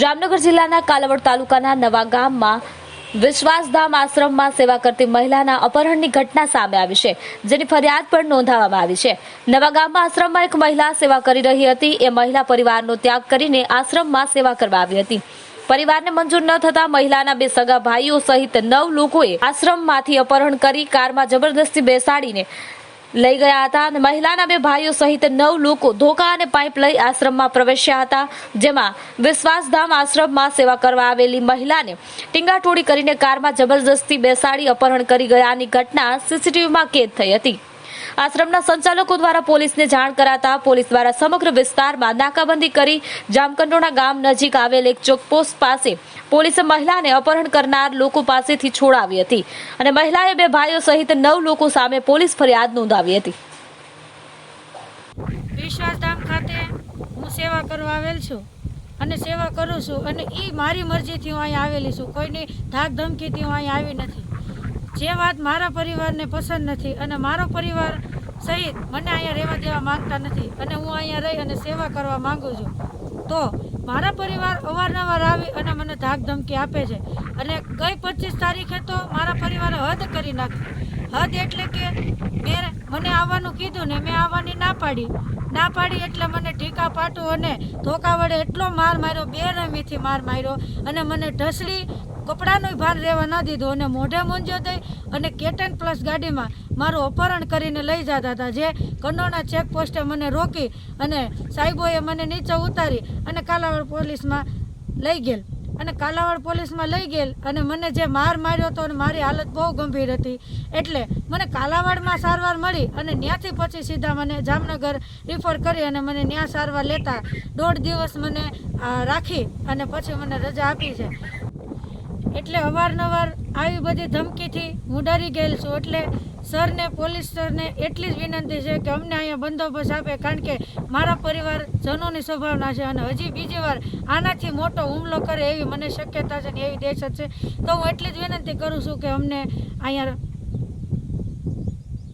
જામનગર જિલ્લાના કાલાવડ તાલુકાના નવા ગામમાં વિશ્વાસધામ આશ્રમમાં સેવા કરતી મહિલાના અપહરણની ઘટના સામે આવી છે, જેની ફરિયાદ પણ નોંધાવવામાં આવી છે. નવા ગામમાં આશ્રમમાં એક મહિલા સેવા કરી રહી હતી. એ મહિલા પરિવારનો ત્યાગ કરીને આશ્રમમાં સેવા કરવા આવી હતી. પરિવારને મંજૂર ન થતા મહિલાના બે સગા ભાઈઓ સહિત નવ લોકોએ આશ્રમમાંથી અપહરણ કરી કારમાં જબરદસ્તી બેસાડીને લઈ ગયા હતા અને મહિલાના બે ભાઈઓ સહિત નવ લોકો ધોકા અને પાઇપ લઈ આશ્રમમાં પ્રવેશ્યા હતા, જેમાં વિશ્વાસધામ આશ્રમમાં સેવા કરવા આવેલી મહિલાને ટીંગાટોળી કરીને કારમાં જબરજસ્તી બેસાડી અપહરણ કરી ગયાની ઘટના સીસીટીવીમાં કેદ થઈ હતી. આશ્રમના સંચાલકો દ્વારા પોલીસને જાણ કરાતા પોલીસ દ્વારા સમગ્ર વિસ્તારમાં નાકાબંધી કરી જામકંડોળા ગામ નજીક આવેલ એક ચેકપોસ્ટ પાસે પોલીસે મહિલાને અપહરણ કરનાર લોકો પાસેથી છોડાવી હતી અને મહિલાએ બે ભાઈઓ સહિત નવ લોકો સામે પોલીસ ફરિયાદ નોંધાવી હતી. વિશ્વાસધામ ખાતે હું સેવા કરવા આવેલ છું અને સેવા કરું છું અને એ મારી મરજીથી હું અહીંયા આવેલી છું. કોઈની ધાક ધમકીથી હું અહીંયા આવી નથી. જે વાત મારા પરિવારને પસંદ નથી અને મારો પરિવાર સહિત મને અહીંયા રહેવા દેવા માંગતા નથી અને હું અહીંયા રહી અને સેવા કરવા માંગુ છું. તો મારા પરિવાર અવારનવાર આવી અને મને ધાક ધમકી આપે છે. અને ગઈ પચીસ તારીખે તો મારા પરિવારે હદ કરી નાખી. હદ એટલે કે મેં મને આવવાનું કીધું ને મેં આવવાની ના પાડી. ના પાડી એટલે મને ઢીકા પાટું અને ધોકા વડે એટલો માર માર્યો બે રમીથી માર માર્યો અને મને ઢસડી કપડાનું ભાર રહેવા ના દીધો અને મોઢે મૂંઝ્યો થઈ અને કેટન પ્લસ ગાડીમાં મારું અપહરણ કરીને લઈ જતા હતા. જે કંડોના ચેકપોસ્ટે મને રોકી અને સાહેબોએ મને નીચે ઉતારી અને કાલાવાડ પોલીસમાં લઈ ગયેલ. અને કાલાવાડ પોલીસમાં લઈ ગયેલ અને મને જે માર માર્યો હતો અને મારી હાલત બહુ ગંભીર હતી. એટલે મને કાલાવાડમાં સારવાર મળી અને ત્યાંથી પછી સીધા મને જામનગર રિફર કરી અને મને ત્યાં સારવાર લેતા દોઢ દિવસ મને રાખી અને પછી મને રજા આપી છે. એટલે અવારનવાર આવી બધી ધમકીથી હું ડરી ગયેલ છું. એટલે સરને, પોલીસ સરને એટલી જ વિનંતી છે કે અમને અહીંયા બંદોબસ્ત આપે, કારણ કે મારા પરિવારજનોની સ્વભાવના છે અને હજી બીજી વાર આનાથી મોટો હુમલો કરે એવી મને શક્યતા છે ને એવી દહેશત છે. તો હું એટલી જ વિનંતી કરું છું કે અમને અહીંયા